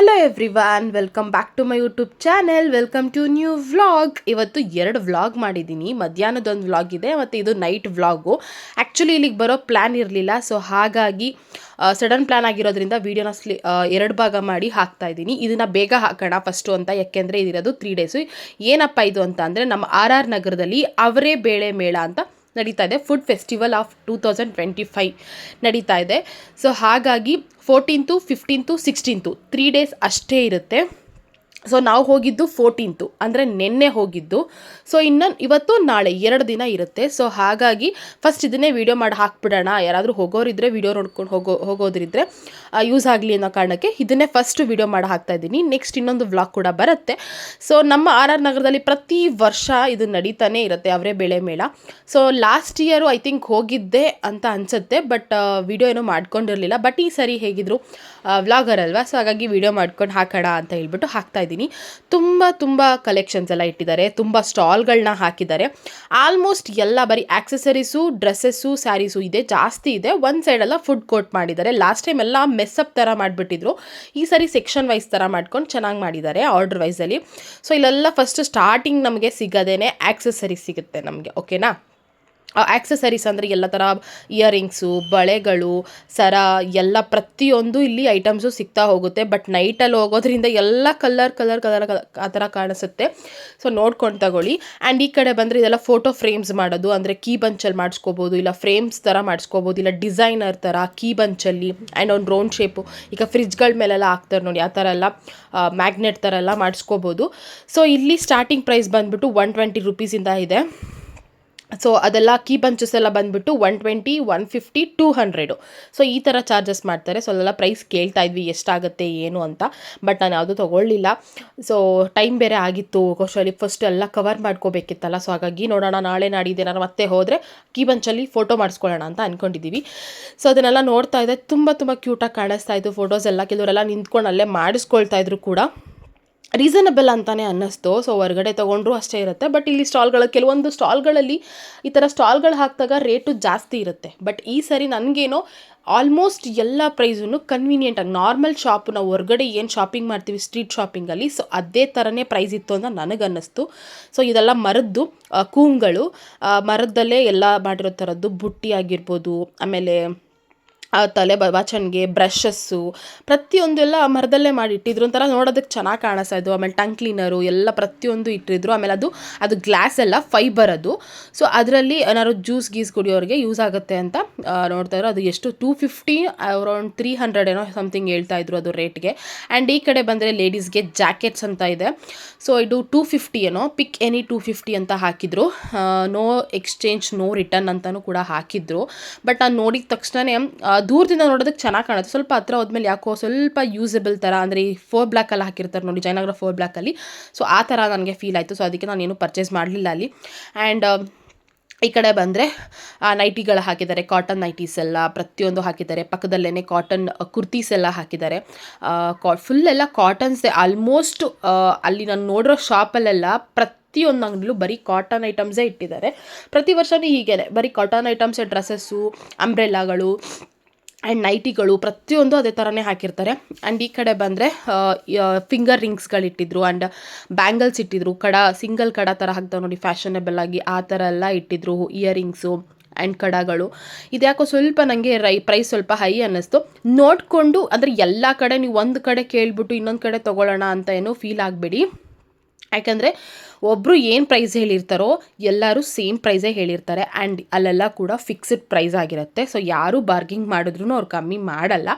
Hello everyone welcome back to my YouTube channel welcome to new vlog ಇವತ್ತು ಎರಡು vlog ಮಾಡಿದ್ದೀನಿ. ಮಧ್ಯಾಹ್ನದೊಂದು vlog ಇದೆ ಮತ್ತು ಇದು ನೈಟ್ ವ್ಲಾಗು ಆ್ಯಕ್ಚುಲಿ ಇಲ್ಲಿಗೆ ಬರೋ ಪ್ಲ್ಯಾನ್ ಇರಲಿಲ್ಲ ಸೊ ಹಾಗಾಗಿ ಸಡನ್ ಪ್ಲ್ಯಾನ್ ಆಗಿರೋದ್ರಿಂದ ವೀಡಿಯೋನ ಸ್ಲಿ ಎರಡು ಭಾಗ ಮಾಡಿ ಹಾಕ್ತಾ ಇದ್ದೀನಿ. ಇದನ್ನು ಬೇಗ ಹಾಕೋಣ ಫಸ್ಟು ಅಂತ, ಯಾಕೆಂದರೆ ಇದಿರೋದು ತ್ರೀ ಡೇಸು ಏನಪ್ಪ ಇದು ಅಂತ ಅಂದರೆ ನಮ್ಮ ಆರ್ ಆರ್ ನಗರದಲ್ಲಿ ಅವರೇ ಬೇಳೆ ಮೇಳ ಅಂತ ನಡೀತಾ ಇದೆ. Food festival of two thousand twenty five ನಡೀತಾ ಇದೆ. ಸೊ ಹಾಗಾಗಿ fourteenth fifteenth sixteenth three days ಅಷ್ಟೇ ಇರುತ್ತೆ. ಸೊ ನಾವು ಹೋಗಿದ್ದು ಫೋರ್ಟೀನ್ತು ಅಂದರೆ ನಿನ್ನೆ ಹೋಗಿದ್ದು. ಸೊ ಇನ್ನು ಇವತ್ತು ನಾಳೆ ಎರಡು ದಿನ ಇರುತ್ತೆ. ಸೊ ಹಾಗಾಗಿ ಫಸ್ಟ್ ಇದನ್ನೇ ವೀಡಿಯೋ ಮಾಡಿ ಹಾಕ್ಬಿಡೋಣ. ಯಾರಾದರೂ ಹೋಗೋರಿದ್ರೆ ವೀಡಿಯೋ ನೋಡ್ಕೊಂಡು ಹೋಗೋ ಹೋಗೋದ್ರಿದ್ರೆ ಯೂಸ್ ಆಗಲಿ ಅನ್ನೋ ಕಾರಣಕ್ಕೆ ಇದನ್ನೇ ಫಸ್ಟ್ ವೀಡಿಯೋ ಮಾಡಿ ಹಾಕ್ತಾ ಇದ್ದೀನಿ. ನೆಕ್ಸ್ಟ್ ಇನ್ನೊಂದು ವ್ಲಾಗ್ ಕೂಡ ಬರುತ್ತೆ. ಸೊ ನಮ್ಮ ಆರ್ ಆರ್ ನಗರದಲ್ಲಿ ಪ್ರತಿ ವರ್ಷ ಇದು ನಡೀತಾನೆ ಇರುತ್ತೆ ಅವರೇ ಬೆಳೆ ಮೇಳ. So last year I think ಹೋಗಿದ್ದೆ ಅಂತ ಅನಿಸುತ್ತೆ. ಬಟ್ ವಿಡಿಯೋ ಏನೂ ಮಾಡ್ಕೊಂಡಿರಲಿಲ್ಲ. ಬಟ್ ಈ ಸರಿ ಹೇಗಿದ್ರು? ವ್ಲಾಗರ್ ಅಲ್ವಾ? ಸೊ ಹಾಗಾಗಿ ವಿಡಿಯೋ ಮಾಡ್ಕೊಂಡು ಹಾಕೋಣ ಅಂತ ಹೇಳ್ಬಿಟ್ಟು ಹಾಕ್ತಾ ಇದ್ದೀನಿ. ತುಂಬ ತುಂಬ ಕಲೆಕ್ಷನ್ಸ್ ಎಲ್ಲ ಇಟ್ಟಿದ್ದಾರೆ. ತುಂಬ ಸ್ಟಾಲ್ಗಳನ್ನ ಹಾಕಿದ್ದಾರೆ. ಆಲ್ಮೋಸ್ಟ್ ಎಲ್ಲ ಬರೀ ಆಕ್ಸೆಸರೀಸು ಡ್ರೆಸ್ಸಸ್ಸು ಸ್ಯಾರೀಸು ಇದೆ. ಜಾಸ್ತಿ ಇದೆ. ಒಂದು ಸೈಡೆಲ್ಲ ಫುಡ್ ಕೋರ್ಟ್ ಮಾಡಿದ್ದಾರೆ. ಲಾಸ್ಟ್ ಟೈಮ್ ಎಲ್ಲ ಮೆಸ್ಸಪ್ ಥರ ಮಾಡಿಬಿಟ್ಟಿದ್ರು. ಈ ಸರಿ ಸೆಕ್ಷನ್ ವೈಸ್ ಥರ ಮಾಡ್ಕೊಂಡು ಚೆನ್ನಾಗಿ ಮಾಡಿದ್ದಾರೆ ಆರ್ಡರ್ ವೈಸಲ್ಲಿ ಸೊ ಇಲ್ಲೆಲ್ಲ ಫಸ್ಟ್ ಸ್ಟಾರ್ಟಿಂಗ್ ನಮಗೆ ಸಿಗೋದೇನೆ ಆಕ್ಸೆಸರೀಸ್ ಸಿಗುತ್ತೆ ನಮಗೆ. ಓಕೆನಾ ಆಕ್ಸೆಸರೀಸ್ ಅಂದರೆ ಎಲ್ಲ ಥರ ಇಯರಿಂಗ್ಸು ಬಳೆಗಳು, ಸರ, ಎಲ್ಲ ಪ್ರತಿಯೊಂದು ಇಲ್ಲಿ ಐಟಮ್ಸು ಸಿಗ್ತಾ ಹೋಗುತ್ತೆ. ಬಟ್ ನೈಟಲ್ಲಿ ಹೋಗೋದ್ರಿಂದ ಎಲ್ಲ ಕಲರ್ ಕಲರ್ ಕಲರ್ ಆ ಥರ ಕಾಣಿಸುತ್ತೆ. ಸೊ ನೋಡ್ಕೊಂಡು ತಗೊಳ್ಳಿ. ಆ್ಯಂಡ್ ಈ ಕಡೆ ಬಂದರೆ ಇದೆಲ್ಲ ಫೋಟೋ ಫ್ರೇಮ್ಸ್ ಮಾಡೋದು. ಅಂದರೆ ಕೀ ಬಂಚಲ್ಲಿ ಮಾಡಿಸ್ಕೋಬೋದು, ಇಲ್ಲ ಫ್ರೇಮ್ಸ್ ಥರ ಮಾಡಿಸ್ಕೋಬೋದು, ಇಲ್ಲ ಡಿಸೈನರ್ ಥರ ಕೀ ಬಂಚಲ್ಲಿ ಆ್ಯಂಡ್ ಒಂದು ರೌಂಡ್ ಶೇಪು ಈಗ ಫ್ರಿಜ್ಗಳ ಮೇಲೆಲ್ಲ ಹಾಕ್ತಾರೆ ನೋಡಿ, ಆ ಥರ ಎಲ್ಲ ಮ್ಯಾಗ್ನೆಟ್ ಥರ ಎಲ್ಲ ಮಾಡಿಸ್ಕೋಬೋದು. ಸೊ ಇಲ್ಲಿ ಸ್ಟಾರ್ಟಿಂಗ್ ಪ್ರೈಸ್ ಬಂದುಬಿಟ್ಟು ಒನ್ ಟ್ವೆಂಟಿ ರುಪೀಸಿಂದ ಇದೆ. ಸೊ ಅದೆಲ್ಲ ಕೀ ಬಂಚಸ್ ಎಲ್ಲ ಬಂದುಬಿಟ್ಟು one twenty one fifty two hundred so ಈ ಥರ ಚಾರ್ಜಸ್ ಮಾಡ್ತಾರೆ. ಸೊ ಅದೆಲ್ಲ ಪ್ರೈಸ್ ಕೇಳ್ತಾ ಇದ್ವಿ, ಎಷ್ಟಾಗುತ್ತೆ, ಏನು ಅಂತ. ಬಟ್ ನಾನು ಯಾವುದೂ ತೊಗೊಳ್ಳಿಲ್ಲ. ಸೊ ಟೈಮ್ ಬೇರೆ ಆಗಿತ್ತು. ಕೋಶಲ್ಲಿ ಫಸ್ಟ್ ಎಲ್ಲ ಕವರ್ ಮಾಡ್ಕೋಬೇಕಿತ್ತಲ್ಲ. ಸೊ ಹಾಗಾಗಿ ನೋಡೋಣ, ನಾಳೆ ನಾಡಿದ್ದು ನಾನು ಮತ್ತೆ ಹೋದರೆ ಕೀ ಬಂಚಲ್ಲಿ ಫೋಟೋ ಮಾಡಿಸ್ಕೊಳ್ಳೋಣ ಅಂತ ಅಂದ್ಕೊಂಡಿದ್ದೀವಿ ಸೊ ಅದನ್ನೆಲ್ಲ ನೋಡ್ತಾ ಇದ್ದೆ. ತುಂಬ ತುಂಬ ಕ್ಯೂಟಾಗಿ ಕಾಣಿಸ್ತಾ ಇತ್ತು. ಫೋಟೋಸ್ ಎಲ್ಲ, ಕೆಲವರೆಲ್ಲ ನಿಂತ್ಕೊಂಡು ಅಲ್ಲೇ ಮಾಡಿಸ್ಕೊಳ್ತಾ ಇದ್ರು ಕೂಡ. ರೀಸನಬಲ್ ಅಂತಲೇ ಅನ್ನಿಸ್ತು. ಸೊ ಹೊರಗಡೆ ತೊಗೊಂಡ್ರು ಅಷ್ಟೇ ಇರುತ್ತೆ. ಬಟ್ ಇಲ್ಲಿ ಸ್ಟಾಲ್ಗಳ, ಕೆಲವೊಂದು ಸ್ಟಾಲ್ಗಳಲ್ಲಿ ಈ ಥರ ಸ್ಟಾಲ್ಗಳು ಹಾಕಿದಾಗ ರೇಟು ಜಾಸ್ತಿ ಇರುತ್ತೆ. ಬಟ್ ಈ ಸರಿ ನನಗೇನೋ ಆಲ್ಮೋಸ್ಟ್ ಎಲ್ಲ ಪ್ರೈಸೂ ಕನ್ವೀನಿಯೆಂಟಾಗಿ ನಾರ್ಮಲ್ ಶಾಪ್ ನಾವು ಹೊರಗಡೆ ಏನು ಶಾಪಿಂಗ್ ಮಾಡ್ತೀವಿ ಸ್ಟ್ರೀಟ್ ಶಾಪಿಂಗಲ್ಲಿ ಸೊ ಅದೇ ಥರನೇ ಪ್ರೈಸ್ ಇತ್ತು ಅಂತ ನನಗನ್ನಿಸ್ತು. ಸೊ ಇದೆಲ್ಲ ಮರದ್ದು ಕೂಮ್ಗಳು ಮರದಲ್ಲೇ ಎಲ್ಲ ಮಾಡಿರೋ ಥರದ್ದು ಬುಟ್ಟಿ ಆಗಿರ್ಬೋದು, ಆಮೇಲೆ ತಲೆ ಬಾಚಣಿಗೆ ಬ್ರಷಸ್ಸು, ಪ್ರತಿಯೊಂದೆಲ್ಲ ಮರದಲ್ಲೇ ಮಾಡಿ ಇಟ್ಟಿದ್ರು ಒಂಥರ ನೋಡೋದಕ್ಕೆ ಚೆನ್ನಾಗಿ ಕಾಣಿಸ್ತಾ ಇದ್ದವು ಆಮೇಲೆ ಟಂಗ್ ಕ್ಲೀನರು ಎಲ್ಲ ಪ್ರತಿಯೊಂದು ಇಟ್ಟಿದ್ರು. ಆಮೇಲೆ ಅದು ಅದು ಗ್ಲಾಸ್ ಎಲ್ಲ ಫೈಬರ್ ಅದು. ಸೊ, ಅದರಲ್ಲಿ ಏನಾದ್ರು ಜ್ಯೂಸ್ ಗೀಸ್ ಕುಡಿಯೋರಿಗೆ ಯೂಸ್ ಆಗುತ್ತೆ ಅಂತ ನೋಡ್ತಾ ಇದ್ರು. ಅದು ಎಷ್ಟು, two fifty, around three hundred ಏನೋ ಸಮಥಿಂಗ್ ಹೇಳ್ತಾ ಇದ್ರು ಅದು ರೇಟ್ಗೆ. ಆ್ಯಂಡ್ ಈ ಕಡೆ ಬಂದರೆ ಲೇಡೀಸ್ಗೆ ಜಾಕೆಟ್ಸ್ ಅಂತ ಇದೆ. ಸೊ, ಇದು ಟೂ ಫಿಫ್ಟಿ ಏನೋ, ಪಿಕ್ ಎನಿ ಟೂ ಫಿಫ್ಟಿ ಅಂತ ಹಾಕಿದ್ರು. ನೋ ಎಕ್ಸ್ಚೇಂಜ್, ನೋ ರಿಟರ್ನ್ ಅಂತಲೂ ಕೂಡ ಹಾಕಿದ್ರು. ಬಟ್ ನಾನು ನೋಡಿದ ತಕ್ಷಣವೇ ದೂರದಿಂದ ನೋಡೋದಕ್ಕೆ ಚೆನ್ನಾಗಿ ಕಾಣುತ್ತೆ. ಸ್ವಲ್ಪ ಹತ್ರ ಹೋದ್ಮೇಲೆ ಯಾಕೋ ಸ್ವಲ್ಪ ಯೂಸಬಲ್ ಥರ ಅಂದರೆ ಈ ಫೋರ್ ಬ್ಲ್ಯಾಕಲ್ಲಿ ಹಾಕಿರ್ತಾರೆ ನೋಡಿ, ಜಯನಗರ ಫೋರ್ ಬ್ಲ್ಯಾಕಲ್ಲಿ ಸೊ ಆ ಥರ ನನಗೆ ಫೀಲ್ ಆಯಿತು. ಸೊ ಅದಕ್ಕೆ ನಾನು ಏನು ಪರ್ಚೇಸ್ ಮಾಡಲಿಲ್ಲ ಅಲ್ಲಿ. ಆ್ಯಂಡ್ ಈ ಕಡೆ ಬಂದರೆ ನೈಟಿಗಳು ಹಾಕಿದ್ದಾರೆ ಕಾಟನ್ ನೈಟೀಸ್ ಎಲ್ಲ, ಪ್ರತಿಯೊಂದು ಹಾಕಿದ್ದಾರೆ. ಪಕ್ಕದಲ್ಲೇ ಕಾಟನ್ ಕುರ್ತೀಸ್ ಎಲ್ಲ ಹಾಕಿದ್ದಾರೆ. ಕಾ ಫುಲ್ ಎಲ್ಲ ಕಾಟನ್ಸೇ ಆಲ್ಮೋಸ್ಟ್ ಅಲ್ಲಿ ನಾನು ನೋಡಿರೋ ಶಾಪಲ್ಲೆಲ್ಲ ಪ್ರತಿ ಪ್ರತಿಯೊಂದು ಅಂಗಡಿಲೂ ಬರೀ ಕಾಟನ್ ಐಟಮ್ಸೇ ಇಟ್ಟಿದ್ದಾರೆ. ಪ್ರತಿ ವರ್ಷವೂ ಹೀಗೇ ಬರೀ ಕಾಟನ್ ಐಟಮ್ಸೇ ಡ್ರೆಸ್ಸಸ್ಸು ಅಂಬ್ರೆಲ್ಲಾಗಳು ಆ್ಯಂಡ್ ನೈಟಿಗಳು ಪ್ರತಿಯೊಂದು ಅದೇ ಥರನೇ ಹಾಕಿರ್ತಾರೆ. ಆ್ಯಂಡ್ ಈ ಕಡೆ ಬಂದರೆ ಫಿಂಗರ್ ರಿಂಗ್ಸ್ಗಳು ಇಟ್ಟಿದ್ರು ಆ್ಯಂಡ್ ಬ್ಯಾಂಗಲ್ಸ್ ಇಟ್ಟಿದ್ರು. ಕಡ ಸಿಂಗಲ್ ಕಡ ಥರ ಹಾಕ್ತಾವೆ ನೋಡಿ ಫ್ಯಾಷನೇಬಲ್ ಆಗಿ ಆ ಥರ ಎಲ್ಲ ಇಟ್ಟಿದ್ರು ರಿಂಗ್ಸು ಆ್ಯಂಡ್ ಕಡಗಳು. ಇದ್ಯಾಕೋ ಸ್ವಲ್ಪ ನನಗೆ ರೈ ಪ್ರೈಸ್ ಸ್ವಲ್ಪ ಹೈ ಅನ್ನಿಸ್ತು. ನೋಡಿಕೊಂಡು ಅಂದರೆ ಎಲ್ಲ ಕಡೆ ನೀವು ಒಂದು ಕಡೆ ಕೇಳಿಬಿಟ್ಟು ಇನ್ನೊಂದು ಕಡೆ ತೊಗೊಳ್ಳೋಣ ಅಂತ ಏನೋ ಫೀಲ್ ಆಗಬೇಡಿ. ಯಾಕಂದರೆ ಒಬ್ಬರು ಏನು ಪ್ರೈಸ್ ಹೇಳಿರ್ತಾರೋ ಎಲ್ಲರೂ ಸೇಮ್ ಪ್ರೈಸೇ ಹೇಳಿರ್ತಾರೆ ಆ್ಯಂಡ್ ಅಲ್ಲೆಲ್ಲ ಕೂಡ ಫಿಕ್ಸ್ಡ್ ಪ್ರೈಸ್ ಆಗಿರುತ್ತೆ. ಸೊ ಯಾರು ಬಾರ್ಗಿಂಗ್ ಮಾಡಿದ್ರು ಅವ್ರು ಕಮ್ಮಿ ಮಾಡಲ್ಲ.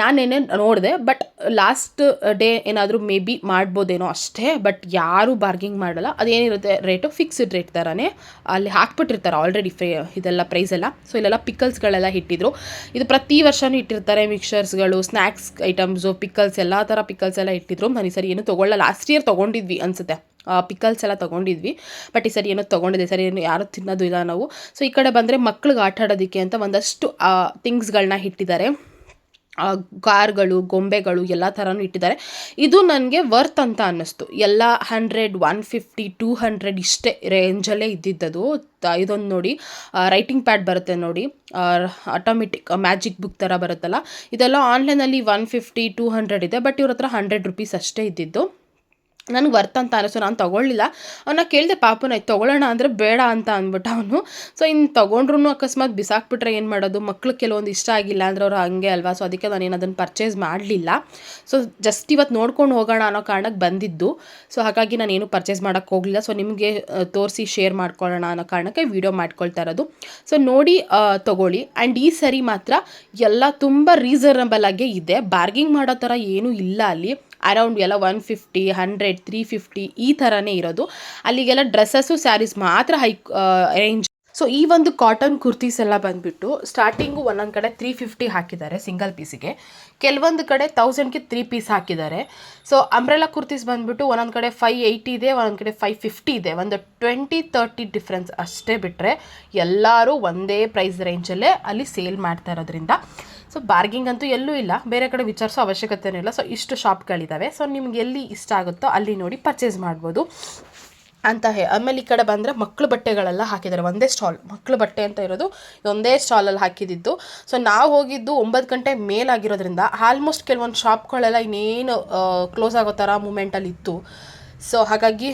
ನಾನೇನೇ ನೋಡಿದೆ ಬಟ್ ಲಾಸ್ಟ್ ಡೇ ಏನಾದರೂ ಮೇ ಬಿ ಮಾಡ್ಬೋದೇನೋ ಅಷ್ಟೇ ಬಟ್ ಯಾರು ಬಾರ್ಗಿಂಗ್ ಮಾಡಲ್ಲ. ಅದೇನಿರುತ್ತೆ ರೇಟು ಫಿಕ್ಸ್ಡ್ ರೇಟ್ ಥರನೇ ಅಲ್ಲಿ ಹಾಕ್ಬಿಟ್ಟಿರ್ತಾರೆ ಆಲ್ರೆಡಿ ಫ್ರೇ ಇದೆಲ್ಲ ಪ್ರೈಸ್ ಎಲ್ಲ. ಸೊ ಇಲ್ಲೆಲ್ಲ ಪಿಕಲ್ಸ್ಗಳೆಲ್ಲ ಇಟ್ಟಿದ್ರು. ಇದು ಪ್ರತಿ ವರ್ಷವೂ ಇಟ್ಟಿರ್ತಾರೆ ಮಿಕ್ಸರ್ಸ್ಗಳು ಸ್ನ್ಯಾಕ್ಸ್ ಐಟಮ್ಸು ಪಿಕಲ್ಸ್ ಎಲ್ಲ ಥರ ಪಿಕಲ್ಸ್ ಎಲ್ಲ ಇಟ್ಟಿದ್ರು. ಮನೆ ಸರಿ ಏನು ತೊಗೊಳ್ಳಲ್ಲ ಲಾಸ್ಟ್ ಇಯರ್ ತೊಗೊಂಡಿದ್ವಿ ಅನಿಸುತ್ತೆ. ಪಿಕಲ್ಸ್ ಎಲ್ಲ ತೊಗೊಂಡಿದ್ವಿ. ಬಟ್ ಈ ಸರಿ ಏನೋ ತೊಗೊಂಡಿದೆ ಸರಿ ಏನು ಯಾರು ತಿನ್ನೋದು ಇಲ್ಲ ನಾವು. ಸೊ ಈ ಕಡೆ ಬಂದರೆ ಮಕ್ಳಿಗೆ ಆಟ ಆಡೋದಕ್ಕೆ ಅಂತ ಒಂದಷ್ಟು ಥಿಂಗ್ಸ್ಗಳನ್ನ ಇಟ್ಟಿದ್ದಾರೆ. ಕಾರ್ಗಳು, ಗೊಂಬೆಗಳು ಎಲ್ಲ ಥರನೂ ಇಟ್ಟಿದ್ದಾರೆ. ಇದು ನನಗೆ ವರ್ತ್ ಅಂತ ಅನ್ನಿಸ್ತು. ಎಲ್ಲ hundred one fifty two hundred ಇಷ್ಟೇ ರೇಂಜಲ್ಲೇ ಇದ್ದಿದ್ದದು. ಇದೊಂದು ನೋಡಿ ರೈಟಿಂಗ್ ಪ್ಯಾಡ್ ಬರುತ್ತೆ ನೋಡಿ. ಆಟೋಮೆಟಿಕ್ ಮ್ಯಾಜಿಕ್ ಬುಕ್ ಥರ ಬರುತ್ತಲ್ಲ. ಇದೆಲ್ಲ ಆನ್ಲೈನಲ್ಲಿ ಒನ್ ಫಿಫ್ಟಿ ಟೂ ಹಂಡ್ರೆಡ್ ಇದೆ. ಬಟ್ ಇವ್ರ ಹತ್ರ ಹಂಡ್ರೆಡ್ ರುಪೀಸ್ ಅಷ್ಟೇ ಇದ್ದಿದ್ದು. ನನಗೆ ವರ್ತ್ ಅಂತ ಅನಿಸೋ ನಾನು ತೊಗೊಳ್ಳಿಲ್ಲ. ಅವನ್ನ ಕೇಳಿದೆ ಪಾಪನ ಇದು ತೊಗೊಳ್ಳೋಣ ಅಂದರೆ ಬೇಡ ಅಂತ ಅಂದ್ಬಿಟ್ಟ ಅವನು. ಸೊ ಇನ್ನು ತೊಗೊಂಡ್ರು ಅಕಸ್ಮಾತ್ ಬಿಸಾಕ್ಬಿಟ್ರೆ ಏನು ಮಾಡೋದು? ಮಕ್ಳು ಕೆಲವೊಂದು ಇಷ್ಟ ಆಗಿಲ್ಲ ಅಂದರೆ ಅವ್ರು ಹಾಗೆ ಅಲ್ವಾ? ಸೊ ಅದಕ್ಕೆ ನಾನು ಅದನ್ನು ಪರ್ಚೇಸ್ ಮಾಡಲಿಲ್ಲ. ಸೊ ಜಸ್ಟ್ ಇವತ್ತು ನೋಡ್ಕೊಂಡು ಹೋಗೋಣ ಅನ್ನೋ ಕಾರಣಕ್ಕೆ ಬಂದಿದ್ದು. ಸೊ ಹಾಗಾಗಿ ನಾನು ಏನು ಪರ್ಚೇಸ್ ಮಾಡೋಕ್ಕೆ ಹೋಗಲಿಲ್ಲ. ಸೊ ನಿಮಗೆ ತೋರಿಸಿ ಶೇರ್ ಮಾಡ್ಕೊಳ್ಳೋಣ ಅನ್ನೋ ಕಾರಣಕ್ಕೆ ವಿಡಿಯೋ ಮಾಡ್ಕೊಳ್ತಾ ಇರೋದು. ಸೊ ನೋಡಿ ತಗೊಳ್ಳಿ. ಆ್ಯಂಡ್ ಈ ಸರಿ ಮಾತ್ರ ಎಲ್ಲ ತುಂಬ ರೀಸನಬಲ್ ಆಗೇ ಇದೆ. ಬಾರ್ಗಿಂಗ್ ಮಾಡೋ ಥರ ಏನೂ ಇಲ್ಲ ಅಲ್ಲಿ. ಅರೌಂಡ್ ಎಲ್ಲ one fifty, hundred, three fifty ಈ ಥರನೇ ಇರೋದು. ಅಲ್ಲಿಗೆಲ್ಲ ಡ್ರೆಸ್ಸಸ್ಸು, ಸ್ಯಾರೀಸ್ ಮಾತ್ರ ಹೈ ರೇಂಜ್ ಸೊ ಈ ಒಂದು ಕಾಟನ್ ಕುರ್ತೀಸ್ ಎಲ್ಲ ಬಂದುಬಿಟ್ಟು ಸ್ಟಾರ್ಟಿಂಗು ಒಂದೊಂದು ಕಡೆ ತ್ರೀ ಫಿಫ್ಟಿ ಹಾಕಿದ್ದಾರೆ ಸಿಂಗಲ್ ಪೀಸಿಗೆ ಕೆಲವೊಂದು ಕಡೆ ತೌಸಂಡ್ಗೆ ತ್ರೀ ಪೀಸ್ ಹಾಕಿದ್ದಾರೆ. ಸೊ ಅಂಬ್ರೆಲಾ ಕುರ್ತೀಸ್ ಬಂದುಬಿಟ್ಟು ಒಂದೊಂದು ಕಡೆ ಫೈ ಏಯ್ಟಿ ಇದೆ, ಒಂದೊಂದು ಕಡೆ ಫೈ ಫಿಫ್ಟಿ ಇದೆ. ಒಂದು ಟ್ವೆಂಟಿ ತರ್ಟಿ ಡಿಫ್ರೆನ್ಸ್ ಅಷ್ಟೇ ಬಿಟ್ಟರೆ ಎಲ್ಲರೂ ಒಂದೇ ಪ್ರೈಸ್ ರೇಂಜಲ್ಲೇ ಅಲ್ಲಿ ಸೇಲ್ ಮಾಡ್ತಾ ಇರೋದ್ರಿಂದ. ಸೊ ಬಾರ್ಗಿಂಗ್ ಅಂತೂ ಎಲ್ಲೂ ಇಲ್ಲ. ಬೇರೆ ಕಡೆ ವಿಚಾರಿಸೋ ಅವಶ್ಯಕತೆನೂ ಇಲ್ಲ. ಸೊ ಇಷ್ಟು ಶಾಪ್ಗಳಿದ್ದಾವೆ. ಸೊ ನಿಮ್ಗೆ ಎಲ್ಲಿ ಇಷ್ಟ ಆಗುತ್ತೋ ಅಲ್ಲಿ ನೋಡಿ ಪರ್ಚೇಸ್ ಮಾಡ್ಬೋದು. ಅಂತ ಹೇ, ಆಮೇಲೆ ಈ ಕಡೆ ಬಂದರೆ ಮಕ್ಕಳು ಬಟ್ಟೆಗಳೆಲ್ಲ ಹಾಕಿದ್ದಾರೆ. ಒಂದೇ ಸ್ಟಾಲ್ ಮಕ್ಕಳು ಬಟ್ಟೆ ಅಂತ ಇರೋದು ಒಂದೇ ಸ್ಟಾಲಲ್ಲಿ ಹಾಕಿದ್ದಿದ್ದು ಸೊ ನಾವು ಹೋಗಿದ್ದು ಒಂಬತ್ತು ಗಂಟೆ ಮೇಲಾಗಿರೋದ್ರಿಂದ ಆಲ್ಮೋಸ್ಟ್ ಕೆಲವೊಂದು ಶಾಪ್ಗಳೆಲ್ಲ ಇನ್ನೇನು ಕ್ಲೋಸ್ ಆಗೋ ಥರ ಮೂಮೆಂಟಲ್ಲಿ ಇತ್ತು. ಸೊ ಹಾಗಾಗಿ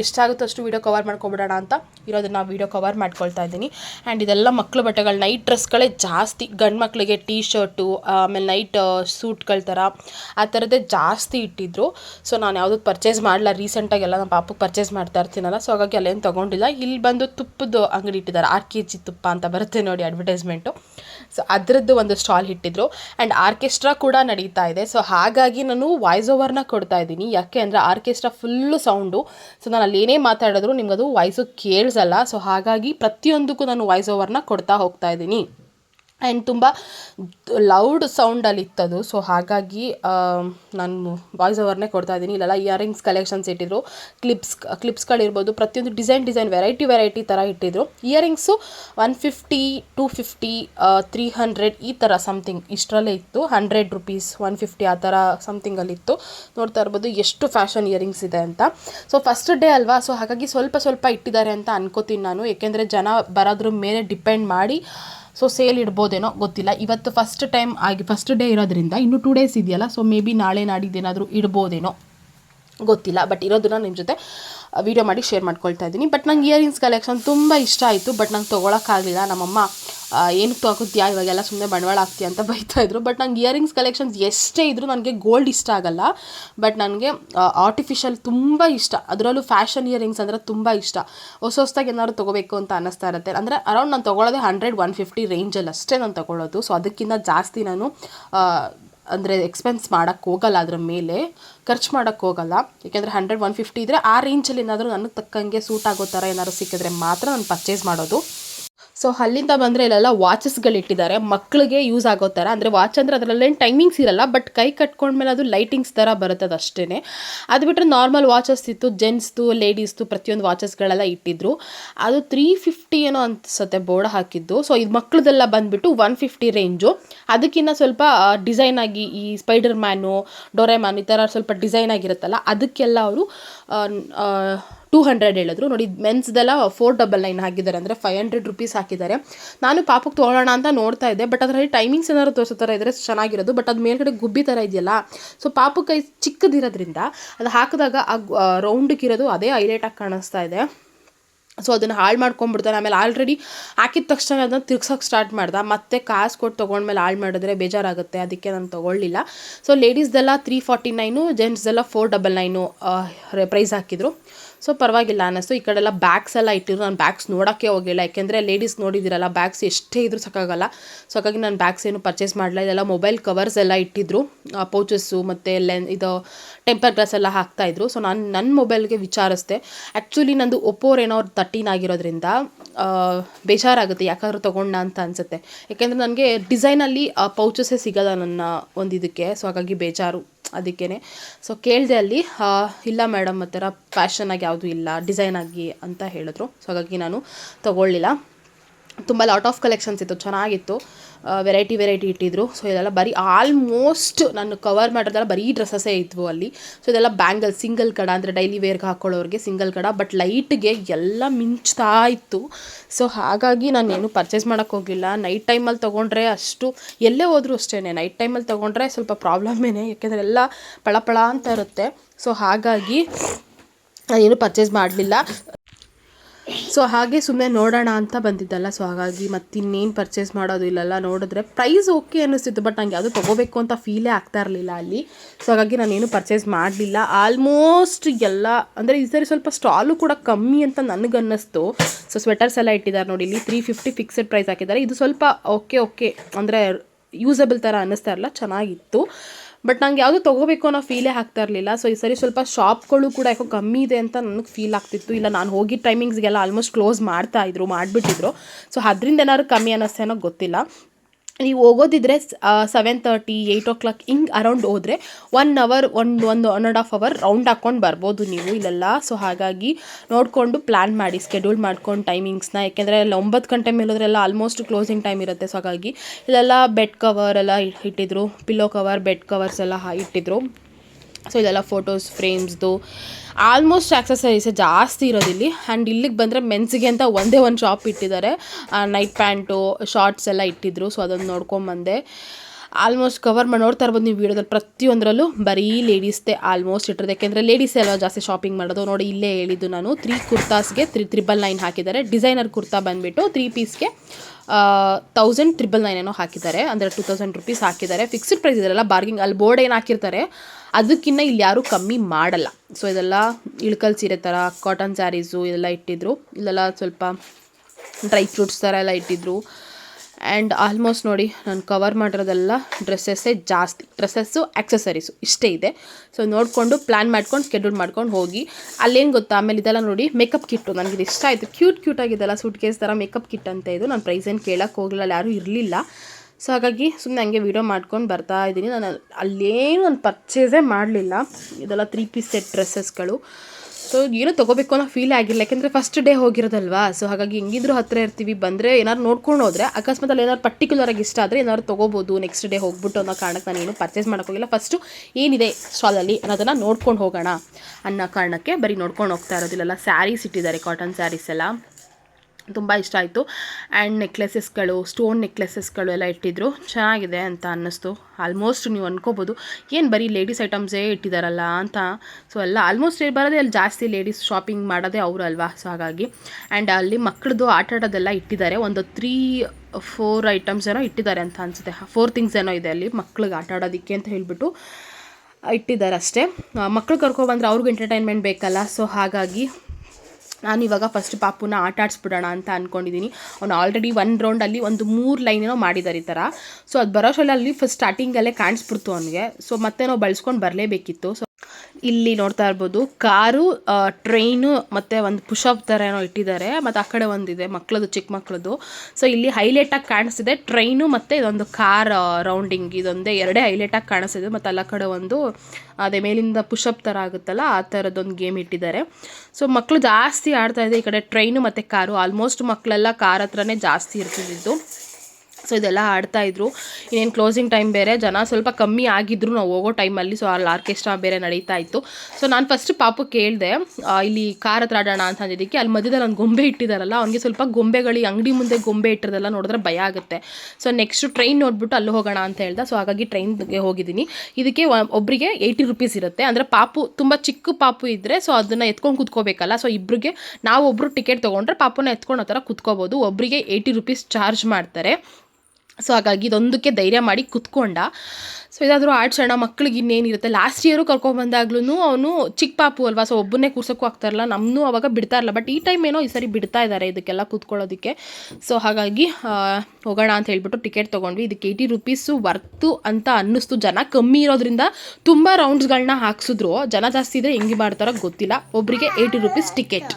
ಎಷ್ಟಾಗುತ್ತೋ ಅಷ್ಟು ವೀಡಿಯೋ ಕವರ್ ಮಾಡ್ಕೊಬಿಡೋಣ ಅಂತ ಇರೋದನ್ನ ವೀಡಿಯೋ ಕವರ್ ಮಾಡ್ಕೊಳ್ತಾ ಇದ್ದೀನಿ. ಆ್ಯಂಡ್ ಇದೆಲ್ಲ ಮಕ್ಕಳು ಬಟ್ಟೆಗಳು ನೈಟ್ ಡ್ರೆಸ್ಗಳೇ ಜಾಸ್ತಿ. ಗಂಡು ಮಕ್ಕಳಿಗೆ ಟೀ ಶರ್ಟು ಆಮೇಲೆ ನೈಟ್ ಸೂಟ್ಗಳ ಥರ ಆ ಥರದ್ದೇ ಜಾಸ್ತಿ ಇಟ್ಟಿದ್ರು. ಸೊ ನಾನು ಯಾವುದೂ ಪರ್ಚೇಸ್ ಮಾಡಲ್ಲ ರೀಸೆಂಟಾಗಿ ಎಲ್ಲ ನಮ್ಮ ಪಾಪಕ್ಕೆ ಪರ್ಚೇಸ್ ಮಾಡ್ತಾ ಇರ್ತೀನಲ್ಲ ಸೊ ಹಾಗಾಗಿ ಅಲ್ಲೇನು ತೊಗೊಂಡಿಲ್ಲ. ಇಲ್ಲಿ ಬಂದು ತುಪ್ಪದ ಅಂಗಡಿ ಇಟ್ಟಿದ್ದಾರೆ ಆರ್ ಕೆ ಜಿ ತುಪ್ಪ ಅಂತ ಬರುತ್ತೆ ನೋಡಿ ಅಡ್ವರ್ಟೈಸ್ಮೆಂಟು ಸೊ ಅದರದ್ದು ಒಂದು ಸ್ಟಾಲ್ ಇಟ್ಟಿದ್ರು. ಆ್ಯಂಡ್ ಆರ್ಕೆಸ್ಟ್ರಾ ಕೂಡ ನಡೀತಾ ಇದೆ. ಸೊ ಹಾಗಾಗಿ ನಾನು ವಾಯ್ಸ್ ಓವರ್ನ ಕೊಡ್ತಾ ಇದ್ದೀನಿ. ಯಾಕೆ ಅಂದರೆ ಆರ್ಕೆಸ್ಟ್ರಾ ಫುಲ್ಲು ಸೌಂಡು ಸೊ ನಾನು ಅಲ್ಲಿ ಏನೇ ಮಾತಾಡಿದ್ರು ನಿಮಗದು ವಾಯ್ಸು ಕೇಳಿಸಲ್ಲ. ಸೊ ಹಾಗಾಗಿ ಪ್ರತಿಯೊಂದಕ್ಕೂ ನಾನು ವಾಯ್ಸ್ ಓವರ್ನ ಕೊಡ್ತಾ ಹೋಗ್ತಾ ಇದ್ದೀನಿ. ಆ್ಯಂಡ್ ತುಂಬ ಲೌಡ್ ಸೌಂಡಲ್ಲಿ ಇತ್ತದು. ಸೊ ಹಾಗಾಗಿ ನಾನು ವಾಯ್ಸ್ ಓವರ್ನೇ ಕೊಡ್ತಾ ಇದ್ದೀನಿ. ಇಲ್ಲೆಲ್ಲ ಇಯರಿಂಗ್ಸ್ ಕಲೆಕ್ಷನ್ಸ್ ಇಟ್ಟಿದ್ರು. ಕ್ಲಿಪ್ಸ್ ಕ್ಲಿಪ್ಸ್ಗಳಿರ್ಬೋದು ಪ್ರತಿಯೊಂದು ಡಿಸೈನ್ ಡಿಸೈನ್ ವೆರೈಟಿ ವೆರೈಟಿ ಥರ ಇಟ್ಟಿದ್ರು. Earrings one fifty two fifty three hundred ಈ ಥರ ಸಮಥಿಂಗ್ ಇಷ್ಟರಲ್ಲೇ ಇತ್ತು. ಹಂಡ್ರೆಡ್ ರುಪೀಸ್ ಒನ್ ಫಿಫ್ಟಿ ಆ ಥರ ಸಮ್ಥಿಂಗಲ್ಲಿ ಇತ್ತು. ನೋಡ್ತಾ ಇರ್ಬೋದು ಎಷ್ಟು ಫ್ಯಾಷನ್ ಇಯರಿಂಗ್ಸ್ ಇದೆ ಅಂತ. ಸೊ ಫಸ್ಟ್ ಡೇ ಅಲ್ವಾ? ಸೊ ಹಾಗಾಗಿ ಸ್ವಲ್ಪ ಸ್ವಲ್ಪ ಇಟ್ಟಿದ್ದಾರೆ ಅಂತ ಅನ್ಕೋತೀನಿ ನಾನು. ಏಕೆಂದರೆ ಜನ ಬರೋದ್ರ ಮೇಲೆ ಡಿಪೆಂಡ್ ಮಾಡಿ ಸೊ ಸೇಲ್ ಇಡ್ಬೋದೇನೋ ಗೊತ್ತಿಲ್ಲ. ಇವತ್ತು ಫಸ್ಟ್ ಟೈಮ್ ಆಗಿ ಫಸ್ಟ್ ಡೇ ಇರೋದ್ರಿಂದ ಇನ್ನು ಟೂ ಡೇಸ್ ಇದೆಯಲ್ಲ ಸೊ ಮೇ ಬಿ ನಾಳೆ ನಾಡಿದ್ದೇನಾದರೂ ಇಡ್ಬೋದೇನೋ ಗೊತ್ತಿಲ್ಲ. ಬಟ್ ಇರೋದನ್ನ ನಿಮ್ಮ ಜೊತೆ ವಿಡಿಯೋ ಮಾಡಿ ಶೇರ್ ಮಾಡ್ಕೊಳ್ತಾ ಇದ್ದೀನಿ. ಬಟ್ ನಂಗೆ ಇಯರಿಂಗ್ಸ್ ಕಲೆಕ್ಷನ್ ತುಂಬ ಇಷ್ಟ ಆಯಿತು. ಬಟ್ ನಂಗೆ ತೊಗೊಳಕ್ಕಾಗಲಿಲ್ಲ. ನಮ್ಮಮ್ಮ ಏನಕ್ಕೆ ತೊಗೋತೀಯಾ? ಇವಾಗೆಲ್ಲ ಸುಮ್ಮನೆ ಬಂಡವಾಳ ಆಗ್ತೀಯ ಅಂತ ಬೈತಾ ಇದ್ರು. ಬಟ್ ನಂಗೆ ಇಯರಿಂಗ್ಸ್ ಕಲೆಕ್ಷನ್ಸ್ ಎಷ್ಟೇ ಇದ್ದರೂ ನನಗೆ ಗೋಲ್ಡ್ ಇಷ್ಟ ಆಗಲ್ಲ. ಬಟ್ ನನಗೆ ಆರ್ಟಿಫಿಷಿಯಲ್ ತುಂಬ ಇಷ್ಟ. ಅದರಲ್ಲೂ ಫ್ಯಾಷನ್ ಇಯರಿಂಗ್ಸ್ ಅಂದರೆ ತುಂಬ ಇಷ್ಟ. ಹೊಸ ಹೊಸದಾಗಿ ಏನಾದ್ರು ತೊಗೋಬೇಕು ಅಂತ ಅನ್ನಿಸ್ತಾ ಇರುತ್ತೆ. ಅಂದರೆ ಅರೌಂಡ್ ನಾನು ತೊಗೊಳೋದೇ ಹಂಡ್ರೆಡ್ ಒನ್ ಫಿಫ್ಟಿ ರೇಂಜಲ್ಲಿ ಅಷ್ಟೇ ನಾನು ತೊಗೊಳ್ಳೋದು. ಸೊ ಅದಕ್ಕಿಂತ ಜಾಸ್ತಿ ನಾನು ಅಂದರೆ ಎಕ್ಸ್ಪೆನ್ಸ್ ಮಾಡೋಕ್ಕೆ ಹೋಗಲ್ಲ ಅದರ ಮೇಲೆ. ಖರ್ಚು ಮಾಡೋಕ್ಕೆ ಹೋಗಲ್ಲ. ಯಾಕೆಂದರೆ ಹಂಡ್ರೆಡ್ ಒನ್ ಫಿಫ್ಟಿ ಇದ್ದರೆ ಆ ರೇಂಜಲ್ಲಿ ಏನಾದರೂ ನನಗೆ ತಕ್ಕಂಗೆ ಸೂಟ್ ಆಗೋ ಥರ ಏನಾದ್ರು ಸಿಕ್ಕಿದ್ರೆ ಮಾತ್ರ ನಾನು ಪರ್ಚೇಸ್ ಮಾಡೋದು. ಸೊ ಅಲ್ಲಿಂದ ಬಂದರೆ ಇಲ್ಲೆಲ್ಲ ವಾಚಸ್ಗಳು ಇಟ್ಟಿದ್ದಾರೆ ಮಕ್ಕಳಿಗೆ ಯೂಸ್ ಆಗೋ ಥರ ಅಂದರೆ ವಾಚ್ ಅಂದರೆ ಅದರಲ್ಲೇನು ಟೈಮಿಂಗ್ಸ್ ಇರಲ್ಲ ಬಟ್ ಕೈ ಕಟ್ಕೊಂಡ್ಮೇಲೆ ಅದು ಲೈಟಿಂಗ್ಸ್ ಥರ ಬರುತ್ತೆ ಅದು ಅಷ್ಟೇ ಅದು ಬಿಟ್ಟರೆ ನಾರ್ಮಲ್ ವಾಚಸ್ ಇತ್ತು ಜೆಂಟ್ಸ್ದು ಲೇಡೀಸ್ದು ಪ್ರತಿಯೊಂದು ವಾಚಸ್ಗಳೆಲ್ಲ ಇಟ್ಟಿದ್ರು. ಅದು ತ್ರೀ ಫಿಫ್ಟಿ ಏನೋ ಅನ್ಸುತ್ತೆ ಬೋರ್ಡ್ ಹಾಕಿದ್ದು. ಸೊ ಇದು ಮಕ್ಕಳದೆಲ್ಲ ಬಂದುಬಿಟ್ಟು ಒನ್ ಫಿಫ್ಟಿ ರೇಂಜು ಅದಕ್ಕಿಂತ ಸ್ವಲ್ಪ ಡಿಸೈನ್ ಆಗಿ ಈ ಸ್ಪೈಡರ್ ಮ್ಯಾನು ಡೊರೆಮ್ಯಾನ್ ಈ ಥರ ಸ್ವಲ್ಪ ಡಿಸೈನ್ ಆಗಿರುತ್ತಲ್ಲ, ಅದಕ್ಕೆಲ್ಲ ಅವರು ಟೂ ಹಂಡ್ರೆಡ್ ಹೇಳಿದ್ರು. ನೋಡಿ ಮೆನ್ಸ್ದೆಲ್ಲ ಫೋರ್ ಡಬಲ್ ನೈನ್ ಹಾಕಿದ್ದಾರೆ. ಅಂದರೆ ಫೈವ್ ಹಂಡ್ರೆಡ್ ರುಪೀಸ್ ಹಾಕಿದ್ದಾರೆ. ನಾನು ಪಾಪಕ್ಕೆ ತೊಗೊಳ್ಳೋಣ ಅಂತ ನೋಡ್ತಾ ಇದ್ದೆ. ಬಟ್ ಅದರಲ್ಲಿ ಟೈಮಿಂಗ್ಸ್ ಏನಾದ್ರು ತೋರಿಸೋ ಥರ ಇದ್ದರೆ ಚೆನ್ನಾಗಿರೋದು. ಬಟ್ ಅದು ಮೇಲ್ಗಡೆ ಗುಬ್ಬಿ ಥರ ಇದೆಯಲ್ಲ? ಸೊ ಪಾಪು ಕೈ ಚಿಕ್ಕದಿರೋದ್ರಿಂದ ಅದು ಹಾಕಿದಾಗ ಆ ರೌಂಡಕ್ಕಿರೋದು ಅದೇ ಹೈಲೈಟಾಗಿ ಕಾಣಿಸ್ತಾ ಇದೆ. ಸೊ ಅದನ್ನು ಹಾಳು ಮಾಡ್ಕೊಂಡ್ಬಿಡ್ತಾನೆ. ಆಮೇಲೆ ಆಲ್ರೆಡಿ ಹಾಕಿದ ತಕ್ಷಣ ಅದನ್ನು ತಿರ್ಗ್ಸೋಕೆ ಸ್ಟಾರ್ಟ್ ಮಾಡ್ದೆ. ಮತ್ತೆ ಕಾಸು ಕೊಟ್ಟು ತೊಗೊಂಡ್ಮೇಲೆ ಹಾಳು ಮಾಡಿದ್ರೆ ಬೇಜಾರಾಗುತ್ತೆ. ಅದಕ್ಕೆ ನಾನು ತೊಗೊಳ್ಳಿಲ್ಲ. ಸೊ ಲೇಡೀಸ್ದೆಲ್ಲ ತ್ರೀ ಫಾರ್ಟಿ ನೈನು ಜೆಂಟ್ಸ್ದೆಲ್ಲ ಫೋರ್ ಡಬಲ್ ನೈನು ಪ್ರೈಸ್ ಹಾಕಿದ್ರು. ಸೊ ಪರವಾಗಿಲ್ಲ ಅನ್ನಿಸ್ತು ಈ ಕಡೆಲ್ಲ ಬ್ಯಾಗ್ಸ್ ಎಲ್ಲ ಇಟ್ಟಿದ್ರು ನಾನು ಬ್ಯಾಗ್ಸ್ ನೋಡೋಕ್ಕೆ ಹೋಗಿಲ್ಲ. ಯಾಕೆಂದರೆ ಲೇಡೀಸ್ ನೋಡಿದ್ದೀರಲ್ಲ ಬ್ಯಾಗ್ಸ್ ಎಷ್ಟೇ ಇದ್ರೂ ಸಾಕಾಗಲ್ಲ. ಸೊ ಹಾಗಾಗಿ ನಾನು ಬ್ಯಾಗ್ಸ್ ಏನು ಪರ್ಚೇಸ್ ಮಾಡಲ್ಲ ಇದೆಲ್ಲ ಮೊಬೈಲ್ ಕವರ್ಸ್ ಎಲ್ಲ ಇಟ್ಟಿದ್ರು. ಪೌಚಸ್ಸು ಮತ್ತು ಲೆನ್ ಇದು ಟೆಂಪರ್ ಗ್ಲಾಸ್ ಎಲ್ಲ ಹಾಕ್ತಾಯಿದ್ರು ಸೊ ನಾನು ನನ್ನ ಮೊಬೈಲ್ಗೆ ವಿಚಾರಿಸ್ದೆ. ಆ್ಯಕ್ಚುಲಿ ನಂದು ಒಪ್ಪೋ ಏನೋ ತರ್ಟೀನ್ ಆಗಿರೋದ್ರಿಂದ ಬೇಜಾರಾಗುತ್ತೆ, ಯಾಕಾದ್ರೂ ತೊಗೊಂಡ ಅಂತ ಅನಿಸುತ್ತೆ. ಯಾಕೆಂದರೆ ನನಗೆ ಡಿಸೈನಲ್ಲಿ ಪೌಚಸ್ಸೇ ಸಿಗೋಲ್ಲ ನನ್ನ ಒಂದು ಇದಕ್ಕೆ ಸೊ ಹಾಗಾಗಿ ಬೇಜಾರು. ಅದಕ್ಕೇ ಸೊ ಕೇಳಿದೆ ಅಲ್ಲಿ ಇಲ್ಲ ಮೇಡಮ್ ಆ ಥರ ಫ್ಯಾಷನಾಗಿ ಯಾವುದೂ ಇಲ್ಲ ಡಿಸೈನ್ ಆಗಿ ಅಂತ ಹೇಳಿದ್ರು. ಸೊ ಹಾಗಾಗಿ ನಾನು ತೊಗೊಳ್ಳಿಲ್ಲ. ತುಂಬ ಲಾಟ್ ಆಫ್ ಕಲೆಕ್ಷನ್ಸ್ ಇತ್ತು, ಚೆನ್ನಾಗಿತ್ತು. ವೆರೈಟಿ ವೆರೈಟಿ ಇಟ್ಟಿದ್ರು. ಸೊ ಇದೆಲ್ಲ ಬರೀ ಆಲ್ಮೋಸ್ಟ್ ನಾನು ಕವರ್ ಮಾಡಿರೋದೆಲ್ಲ ಬರೀ ಡ್ರೆಸ್ಸಸ್ಸೇ ಇದ್ವು ಅಲ್ಲಿ. ಸೊ ಇದೆಲ್ಲ ಬ್ಯಾಂಗಲ್ ಸಿಂಗಲ್ ಕಡ ಅಂದರೆ ಡೈಲಿ ವೇರ್ಗೆ ಹಾಕ್ಕೊಳ್ಳೋರಿಗೆ ಸಿಂಗಲ್ ಕಡ ಬಟ್ ಲೈಟ್ಗೆ ಎಲ್ಲ ಮಿಂಚ್ತಾ ಇತ್ತು. ಸೊ ಹಾಗಾಗಿ ನಾನೇನು ಪರ್ಚೇಸ್ ಮಾಡೋಕ್ಕೆ ಹೋಗಿಲ್ಲ. ನೈಟ್ ಟೈಮಲ್ಲಿ ತೊಗೊಂಡ್ರೆ ಅಷ್ಟು, ಎಲ್ಲೇ ಹೋದರೂ ಅಷ್ಟೇ ನೈಟ್ ಟೈಮಲ್ಲಿ ತೊಗೊಂಡ್ರೆ ಸ್ವಲ್ಪ ಪ್ರಾಬ್ಲಮೇನೆ ಯಾಕೆಂದರೆ ಎಲ್ಲ ಪಳಪಳ ಪಳ ಅಂತ ಇರುತ್ತೆ. ಸೊ ಹಾಗಾಗಿ ಏನು ಪರ್ಚೇಸ್ ಮಾಡಲಿಲ್ಲ. ಸೊ ಹಾಗೆ ಸುಮ್ಮನೆ ನೋಡೋಣ ಅಂತ ಬಂದಿದ್ದಲ್ಲ. ಸೊ ಹಾಗಾಗಿ ಮತ್ತಿನ್ನೇನು ಪರ್ಚೇಸ್ ಮಾಡೋದು ಇಲ್ಲೆಲ್ಲ. ನೋಡಿದ್ರೆ ಪ್ರೈಸ್ ಓಕೆ ಅನ್ನಿಸ್ತಿತ್ತು ಬಟ್ ನಂಗೆ ಯಾವುದು ತೊಗೋಬೇಕು ಅಂತ ಫೀಲೇ ಆಗ್ತಾ ಇರಲಿಲ್ಲ ಅಲ್ಲಿ. ಸೊ ಹಾಗಾಗಿ ನಾನೇನು ಪರ್ಚೇಸ್ ಮಾಡಲಿಲ್ಲ. ಆಲ್ಮೋಸ್ಟ್ ಎಲ್ಲ, ಅಂದರೆ ಈ ಸರಿ ಸ್ವಲ್ಪ ಸ್ಟಾಲು ಕೂಡ ಕಮ್ಮಿ ಅಂತ ನನಗನ್ನಿಸ್ತು ಸೊ ಸ್ವೆಟರ್ಸ್ ಎಲ್ಲ ಇಟ್ಟಿದ್ದಾರೆ ನೋಡಿ, ಇಲ್ಲಿ ತ್ರೀ ಫಿಫ್ಟಿ ಫಿಕ್ಸೆಡ್ ಪ್ರೈಸ್ ಹಾಕಿದ್ದಾರೆ. ಇದು ಸ್ವಲ್ಪ ಓಕೆ ಓಕೆ ಅಂದರೆ ಯೂಸಬಲ್ ಥರ ಅನ್ನಿಸ್ತಾ ಇರಲ್ಲ, ಚೆನ್ನಾಗಿತ್ತು. ಬಟ್ ನಂಗೆ ಯಾವುದು ತೊಗೋಬೇಕು ಅನ್ನೋ ಫೀಲೇ ಆಗ್ತಾ ಇರಲಿಲ್ಲ. ಸೊ ಈ ಸರಿ ಸ್ವಲ್ಪ ಶಾಪ್ಗಳು ಕೂಡ ಯಾಕೋ ಕಮ್ಮಿ ಇದೆ ಅಂತ ನನಗೆ ಫೀಲ್ ಆಗ್ತಿತ್ತು. ಇಲ್ಲ, ನಾನು ಹೋಗಿದ್ದ ಟೈಮಿಂಗ್ಸ್ಗೆಲ್ಲ ಆಲ್ಮೋಸ್ಟ್ ಕ್ಲೋಸ್ ಮಾಡ್ತಾ ಇದ್ರು, ಮಾಡಿಬಿಟ್ಟಿದ್ರು. ಸೊ ಅದರಿಂದ ಏನಾದ್ರು ಕಮ್ಮಿ ಅನ್ನಿಸ್ತೇನೋ ಗೊತ್ತಿಲ್ಲ. ನೀವು ಹೋಗೋದಿದ್ರೆ seven thirty eight o'clock ಹಿಂಗೆ ಅರೌಂಡ್ ಹೋದರೆ ಒನ್ ಅವರ್ ಒಂದು ಒಂದು one and half hour round ಹಾಕ್ಕೊಂಡು ಬರ್ಬೋದು ನೀವು ಇಲ್ಲೆಲ್ಲ. ಸೊ ಹಾಗಾಗಿ ನೋಡಿಕೊಂಡು ಪ್ಲ್ಯಾನ್ ಮಾಡಿ ಸ್ಕೆಡ್ಯೂಲ್ ಮಾಡ್ಕೊಂಡು ಟೈಮಿಂಗ್ಸ್ನ ಯಾಕೆಂದರೆ ಅಲ್ಲಿ ಒಂಬತ್ತು ಗಂಟೆ ಮೇಲೋದ್ರೆಲ್ಲ ಆಲ್ಮೋಸ್ಟ್ ಕ್ಲೋಸಿಂಗ್ ಟೈಮ್ ಇರುತ್ತೆ. ಸೊ ಹಾಗಾಗಿ ಇಲ್ಲೆಲ್ಲ ಬೆಡ್ ಕವರ್ ಎಲ್ಲ ಇಟ್ಟಿದ್ರು ಪಿಲ್ಲೋ ಕವರ್ ಬೆಡ್ ಕವರ್ಸ್ ಎಲ್ಲ ಇಟ್ಟಿದ್ರು. ಸೊ ಇದೆಲ್ಲ ಫೋಟೋಸ್ ಫ್ರೇಮ್ಸ್ದು ಆಲ್ಮೋಸ್ಟ್ ಆಕ್ಸಸರೀಸ್ ಜಾಸ್ತಿ ಇರೋದಿಲ್ಲಿ ಆ್ಯಂಡ್ ಇಲ್ಲಿಗೆ ಬಂದರೆ ಮೆನ್ಸಿಗೆ ಅಂತ ಒಂದೇ ಒಂದು ಶಾಪ್ ಇಟ್ಟಿದ್ದಾರೆ. ನೈಟ್ ಪ್ಯಾಂಟು ಶಾರ್ಟ್ಸ್ ಎಲ್ಲ ಇಟ್ಟಿದ್ರು. ಸೊ ಅದನ್ನು ನೋಡ್ಕೊಂಬಂದೆ ಆಲ್ಮೋಸ್ಟ್ ಕವರ್ ಮಾಡಿ ನೋಡ್ತಾ ಇರ್ಬೋದು ನೀವು ವೀಡಿಯೋದಲ್ಲಿ. ಪ್ರತಿಯೊಂದರಲ್ಲೂ ಬರೀ ಲೇಡೀಸ್ದೇ ಆಲ್ಮೋಸ್ಟ್ ಇಟ್ಟಿರೋದು. ಯಾಕೆಂದರೆ ಲೇಡೀಸ್ ಅಲ್ವಾ ಜಾಸ್ತಿ ಶಾಪಿಂಗ್ ಮಾಡೋದು. ನೋಡಿ ಇಲ್ಲೇ ಹೇಳಿದ್ದು ನಾನು. ತ್ರೀ ಕುರ್ತಾಸ್ಗೆ ತ್ರಿ ತ್ರಿಬಲ್ ನೈನ್ ಹಾಕಿದ್ದಾರೆ. ಡಿಸೈನರ್ ಕುರ್ತಾ ಬಂದುಬಿಟ್ಟು ತ್ರೀ ಪೀಸ್ಗೆ ತೌಸಂಡ್ ತ್ರಿಬಲ್ ನೈನ್ ಏನೋ ಹಾಕಿದ್ದಾರೆ. ಅಂದರೆ ಟೂ ತೌಸಂಡ್ ರುಪೀಸ್ ಹಾಕಿದ್ದಾರೆ. ಫಿಕ್ಸ್ಡ್ ಪ್ರೈಸ್ ಇದೆಲ್ಲ ಬಾರ್ಗಿಂಗ್ ಅಲ್ಲಿ ಬೋರ್ಡ್ ಏನು ಹಾಕಿರ್ತಾರೆ ಅದಕ್ಕಿಂತ ಇಲ್ಲಿ ಯಾರೂ ಕಮ್ಮಿ ಮಾಡಲ್ಲ. ಸೊ ಇದೆಲ್ಲ ಇಳ್ಕಲ್ ಸೀರೆ ಥರ ಕಾಟನ್ ಸ್ಯಾರೀಸು ಇದೆಲ್ಲ ಇಟ್ಟಿದ್ರು. ಇಲ್ಲೆಲ್ಲ ಸ್ವಲ್ಪ ಡ್ರೈ ಫ್ರೂಟ್ಸ್ ಥರ ಎಲ್ಲ ಇಟ್ಟಿದ್ರು. ಆ್ಯಂಡ್ ಆಲ್ಮೋಸ್ಟ್ ನೋಡಿ, ನಾನು ಕವರ್ ಮಾಡಿರೋದೆಲ್ಲ ಡ್ರೆಸ್ಸಸ್ಸೇ ಜಾಸ್ತಿ ಡ್ರೆಸ್ಸಸ್ಸು ಆ್ಯಕ್ಸಸರೀಸು ಇಷ್ಟೇ ಇದೆ. ಸೊ ನೋಡಿಕೊಂಡು ಪ್ಲ್ಯಾನ್ ಮಾಡ್ಕೊಂಡು ಸ್ಕೆಡ್ಯೂಲ್ ಮಾಡ್ಕೊಂಡು ಹೋಗಿ. ಅಲ್ಲೇನು ಗೊತ್ತಾ? ಆಮೇಲೆ ಇದೆಲ್ಲ ನೋಡಿ ಮೇಕಪ್ ಕಿಟ್ಟು ನನಗೆ ಇದು ಇಷ್ಟ ಆಯಿತು. ಕ್ಯೂಟ್ ಕ್ಯೂಟ್ ಆಗಿದೆಲ್ಲ ಸೂಟ್ ಕೇಸ್ ಥರ ಮೇಕಪ್ ಕಿಟ್ ಅಂತ ಇದು. ನಾನು ಪ್ರೈಸ್ ಏನು ಕೇಳೋಕ್ಕೆ ಹೋಗಲಿಲ್ಲ ಯಾರೂ ಇರಲಿಲ್ಲ. ಸೊ ಹಾಗಾಗಿ ಸುಮ್ಮನೆ ಹಂಗೆ ವೀಡಿಯೋ ಮಾಡ್ಕೊಂಡು ಬರ್ತಾ ಇದ್ದೀನಿ. ನಾನು ಅಲ್- ಅಲ್ಲೇನು ನಾನು ಪರ್ಚೇಸೇ ಮಾಡಲಿಲ್ಲ. ಇದೆಲ್ಲ ತ್ರೀ ಪೀಸ್ ಸೆಟ್ ಡ್ರೆಸ್ಸಸ್ಗಳು ಸೊ ಏನೋ ತೊಗೋಬೇಕು ಅನ್ನೋ ಫೀಲ್ ಆಗಿಲ್ಲ. ಯಾಕೆಂದರೆ ಫಸ್ಟ್ ಡೇ ಹೋಗಿರೋದಲ್ವಾ? ಸೊ ಹಾಗಾಗಿ ಹೆಂಗಿದ್ರು ಹತ್ತಿರ ಇರ್ತೀವಿ. ಬಂದರೆ ಏನಾದ್ರು ನೋಡ್ಕೊಂಡು ಹೋದರೆ ಅಕಸ್ಮಾತ್ ಅಲ್ಲಿ ಏನಾದ್ರು ಪರ್ಟಿಕ್ಯುಲರಾಗಿ ಇಷ್ಟ ಆದರೆ ಏನಾದ್ರು ತೊಗೋಬೋದು ನೆಕ್ಸ್ಟ್ ಡೇ ಹೋಗ್ಬಿಟ್ಟು ಅನ್ನೋ ಕಾರಣಕ್ಕೆ ನಾನು ಏನು ಪರ್ಚೇಸ್ ಮಾಡೋಕ್ಕೋಗಿಲ್ಲ ಫಸ್ಟು ಏನಿದೆ ಸ್ಟಾಲಲ್ಲಿ ಅನ್ನೋದನ್ನು ನೋಡ್ಕೊಂಡು ಹೋಗೋಣ ಅನ್ನೋ ಕಾರಣಕ್ಕೆ ಬರೀ ನೋಡ್ಕೊಂಡು ಹೋಗ್ತಾ ಇರೋದಿಲ್ಲ ಸ್ಯಾರೀಸ್ ಇಟ್ಟಿದ್ದಾರೆ ಕಾಟನ್ ಸ್ಯಾರೀಸ್ ಎಲ್ಲ. ತುಂಬ ಇಷ್ಟ ಆಯಿತು. ಆ್ಯಂಡ್ ನೆಕ್ಲೆಸಸ್ಗಳು ಸ್ಟೋನ್ ನೆಕ್ಲೆಸಸ್ಗಳು ಎಲ್ಲ ಇಟ್ಟಿದ್ರು. ಚೆನ್ನಾಗಿದೆ ಅಂತ ಅನ್ನಿಸ್ತು. ಆಲ್ಮೋಸ್ಟ್ ನೀವು ಅನ್ಕೋಬೋದು, ಏನು ಬರೀ ಲೇಡೀಸ್ ಐಟಮ್ಸೇ ಇಟ್ಟಿದ್ದಾರಲ್ಲ ಅಂತ. ಸೊ ಎಲ್ಲ ಆಲ್ಮೋಸ್ಟ್ ಬರೋದೇ ಅಲ್ಲಿ ಜಾಸ್ತಿ ಲೇಡೀಸ್ ಶಾಪಿಂಗ್ ಮಾಡೋದೇ ಅವರು ಅಲ್ವಾ? ಸೊ ಹಾಗಾಗಿ. ಆ್ಯಂಡ್ ಅಲ್ಲಿ ಮಕ್ಕಳದು ಆಟ ಆಡೋದೆಲ್ಲ ಇಟ್ಟಿದ್ದಾರೆ. ಒಂದು ತ್ರೀ ಫೋರ್ ಐಟಮ್ಸ್ ಏನೋ ಇಟ್ಟಿದ್ದಾರೆ ಅಂತ ಅನಿಸುತ್ತೆ. ಫೋರ್ ಥಿಂಗ್ಸ್ ಏನೋ ಇದೆ ಅಲ್ಲಿ ಮಕ್ಳಿಗೆ ಆಟ ಆಡೋದಕ್ಕೆ ಅಂತ ಹೇಳಿಬಿಟ್ಟು ಇಟ್ಟಿದ್ದಾರೆ ಅಷ್ಟೇ. ಮಕ್ಕಳು ಕರ್ಕೊಬಂದ್ರೆ ಅವ್ರಿಗೂ ಎಂಟರ್ಟೈನ್ಮೆಂಟ್ ಬೇಕಲ್ಲ. ಸೊ ಹಾಗಾಗಿ ನಾನು ಇವಾಗ ಫಸ್ಟ್ ಪಾಪುನ ಆಟ ಆಡಿಸ್ಬಿಡೋಣ ಅಂತ ಅಂದ್ಕೊಂಡಿದ್ದೀನಿ ಅವ್ನು ಆಲ್ರೆಡಿ ಒನ್ ರೌಂಡಲ್ಲಿ ಒಂದು ಮೂರು ಲೈನೇನೋ ಮಾಡಿದ್ದಾರೆ ಈ ಥರ ಸೊ ಅದು ಬರೋಷ್ಟರಲ್ಲಿ ಫಸ್ಟ್ ಸ್ಟಾರ್ಟಿಂಗಲ್ಲೇ ಕಾಣಿಸ್ಬಿಡ್ತು ಅವನಿಗೆ. ಸೊ ಮತ್ತೆ ನಾವು ಬಳಸ್ಕೊಂಡು ಬರಲೇಬೇಕಿತ್ತು. ಸೊ ಇಲ್ಲಿ ನೋಡ್ತಾ ಇರ್ಬೋದು. ಕಾರು ಟ್ರೈನು ಮತ್ತೆ ಒಂದು ಪುಷಪ್ ತರ ಏನೋ ಇಟ್ಟಿದ್ದಾರೆ. ಮತ್ತೆ ಆ ಕಡೆ ಒಂದಿದೆ ಮಕ್ಕಳದು ಚಿಕ್ಕ ಮಕ್ಕಳದು ಸೊ ಇಲ್ಲಿ ಹೈಲೈಟ್ ಆಗಿ ಕಾಣಿಸ್ತಿದೆ. ಟ್ರೈನು ಮತ್ತೆ ಇದೊಂದು ಕಾರ್ ರೌಂಡಿಂಗ್ ಇದೊಂದೇ ಎರಡೇ ಹೈಲೈಟಾಗಿ ಕಾಣಿಸ್ತಿದೆ. ಮತ್ತೆ ಅಲ್ಲ ಕಡೆ ಒಂದು, ಅದೇ ಮೇಲಿಂದ ಪುಷಪ್ ತರ ಆಗುತ್ತಲ್ಲ, ಆ ಥರದ್ದೊಂದು ಗೇಮ್ ಇಟ್ಟಿದ್ದಾರೆ. ಸೊ ಮಕ್ಕಳು ಜಾಸ್ತಿ ಆಡ್ತಾ ಇದೆ ಈ ಕಡೆ ಟ್ರೈನು ಮತ್ತೆ ಕಾರು. ಆಲ್ಮೋಸ್ಟ್ ಮಕ್ಕಳೆಲ್ಲ ಕಾರ್ ಹತ್ರನೇ ಜಾಸ್ತಿ ಇರ್ತಿದ್ದು ಸೊ ಇದೆಲ್ಲ ಆಡ್ತಾ ಇದ್ರು. ಇನ್ನೇನು ಕ್ಲೋಸಿಂಗ್ ಟೈಮ್ ಬೇರೆ, ಜನ ಸ್ವಲ್ಪ ಕಮ್ಮಿ ಆಗಿದ್ರು ನಾವು ಹೋಗೋ ಟೈಮಲ್ಲಿ ಸೊ ಅಲ್ಲಿ ಆರ್ಕೆಸ್ಟ್ರಾ ಬೇರೆ ನಡೀತಾ ಇತ್ತು. ಸೊ ನಾನು ಫಸ್ಟ್ ಪಾಪು ಕೇಳಿದೆ ಇಲ್ಲಿ ಕಾರ್ ಹತ್ರ ಆಡೋಣ ಅಂತ ಅಂದಿದ್ದಕ್ಕೆ, ಅಲ್ಲಿ ಮಧ್ಯದಲ್ಲಿ ಒಂದು ಗೊಂಬೆ ಇಟ್ಟಿದಾರಲ್ಲ, ಅವನಿಗೆ ಸ್ವಲ್ಪ ಗೊಂಬೆಗಳು ಅಂಗಡಿ ಮುಂದೆ ಗೊಂಬೆ ಇಟ್ಟಿರೋದೆಲ್ಲ ನೋಡಿದ್ರೆ ಭಯ ಆಗುತ್ತೆ. ಸೊ ನೆಕ್ಸ್ಟ್ ಟ್ರೈನ್ ನೋಡ್ಬಿಟ್ಟು ಅಲ್ಲಿ ಹೋಗೋಣ ಅಂತ ಹೇಳ್ದೆ. ಸೊ ಹಾಗಾಗಿ ಟ್ರೈನ್ಗೆ ಹೋಗಿದ್ದೀನಿ. ಇದಕ್ಕೆ ಒಬ್ಬರಿಗೆ ಏಯ್ಟಿ ರುಪೀಸ್ ಇರುತ್ತೆ. ಅಂದರೆ ಪಾಪು, ತುಂಬ ಚಿಕ್ಕ ಪಾಪು ಇದ್ದರೆ ಸೊ ಅದನ್ನು ಎತ್ಕೊಂಡು ಕೂತ್ಕೋಬೇಕಲ್ಲ ಸೊ ಇಬ್ಬರಿಗೆ ನಾವು ಒಬ್ಬರು ಟಿಕೆಟ್ ತೊಗೊಂಡ್ರೆ ಪಾಪುನ ಎತ್ಕೊಂಡು ಆ ಥರ ಕುತ್ಕೋಬೋದು. ಒಬ್ಬರಿಗೆ ಏಯ್ಟಿ ರುಪೀಸ್ ಚಾರ್ಜ್ ಮಾಡ್ತಾರೆ. ಸೊ ಹಾಗಾಗಿ ಇದೊಂದಕ್ಕೆ ಧೈರ್ಯ ಮಾಡಿ ಕುತ್ಕೊಂಡ. ಸೊ ಇದಾದರೂ ಆಡ್ಸೋಣ ಮಕ್ಳಿಗೆ ಇನ್ನೇನಿರುತ್ತೆ ಲಾಸ್ಟ್ ಇಯರು ಕರ್ಕೊಂಡ್ಬಂದಾಗ್ಲೂ ಅವನು ಚಿಕ್ಕ ಪಾಪು ಅಲ್ವಾ? ಸೊ ಒಬ್ಬನೇ ಕೂರ್ಸೋಕ್ಕೂ ಆಗ್ತಾರಲ್ಲ ನಮ್ಮನ್ನೂ ಅವಾಗ ಬಿಡ್ತಾ ಇರಲ್ಲ ಬಟ್ ಈ ಟೈಮ್ ಏನೋ ಈ ಸರಿ ಬಿಡ್ತಾ ಇದ್ದಾರೆ ಇದಕ್ಕೆಲ್ಲ ಕೂತ್ಕೊಳ್ಳೋದಕ್ಕೆ. ಸೊ ಹಾಗಾಗಿ ಹೋಗೋಣ ಅಂತ ಹೇಳ್ಬಿಟ್ಟು ಟಿಕೆಟ್ ತೊಗೊಂಡ್ವಿ. ಇದಕ್ಕೆ ಏಯ್ಟಿ ರುಪೀಸು ವರ್ತು ಅಂತ ಅನ್ನಿಸ್ತು. ಜನ ಕಮ್ಮಿ ಇರೋದ್ರಿಂದ ತುಂಬ ರೌಂಡ್ಸ್ಗಳನ್ನ ಹಾಕ್ಸಿದ್ರು. ಜನ ಜಾಸ್ತಿ ಇದ್ದರೆ ಹೆಂಗೆ ಮಾಡ್ತಾರೋ ಗೊತ್ತಿಲ್ಲ. ಒಬ್ಬರಿಗೆ ಏಯ್ಟಿ ರುಪೀಸ್ ಟಿಕೆಟ್